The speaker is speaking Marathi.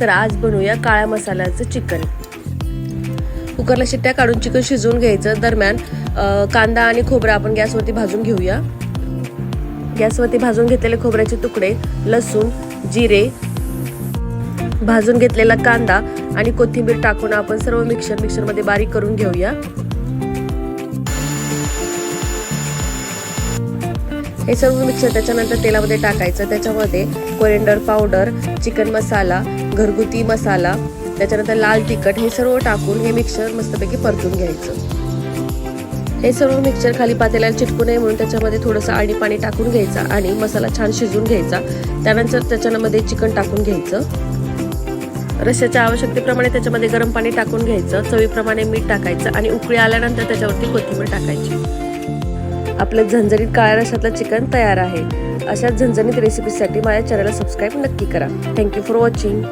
तर आज बनवूया काळ्या मसाल्याचं चिकन. कुकरला शिट्ट्या काढून चिकन शिजवून घ्यायचं. दरम्यान कांदा आणि खोबरं आपण गॅसवरती भाजून घेऊया. गॅसवरती भाजून घेतलेले खोबऱ्याचे तुकडे लसूण जिरे भाजून घेतलेला कांदा आणि कोथिंबीर टाकून आपण सर्व मिक्सर मिक्सरमध्ये बारीक करून घेऊया. हे सर्व मिक्सर त्याच्यानंतर तेलामध्ये टाकायचं. त्याच्यामध्ये कोरिंडर पावडर चिकन मसाला घरगुती मसाला त्याच्यानंतर लाल तिखट हे सर्व टाकून हे मिक्सर मस्तपैकी परतून घ्यायचं. हे सर्व मिक्सर खाली पातेल्याला चिटकू नये म्हणून त्याच्यामध्ये थोडंसं आणि पाणी टाकून घ्यायचं आणि मसाला छान शिजवून घ्यायचा. त्यानंतर त्याच्यामध्ये चिकन टाकून घ्यायचं. रश्याच्या आवश्यकतेप्रमाणे त्याच्यामध्ये गरम पाणी टाकून घ्यायचं. चवीप्रमाणे मीठ टाकायचं आणि उकळी आल्यानंतर त्याच्यावरती कोथिंबीर टाकायची. आपलं झणझणीत काळ्या रशातलं चिकन तयार आहे. अशाच झणझणीत रेसिपीसाठी माझ्या चॅनलला सबस्क्राईब नक्की करा. Thank you for watching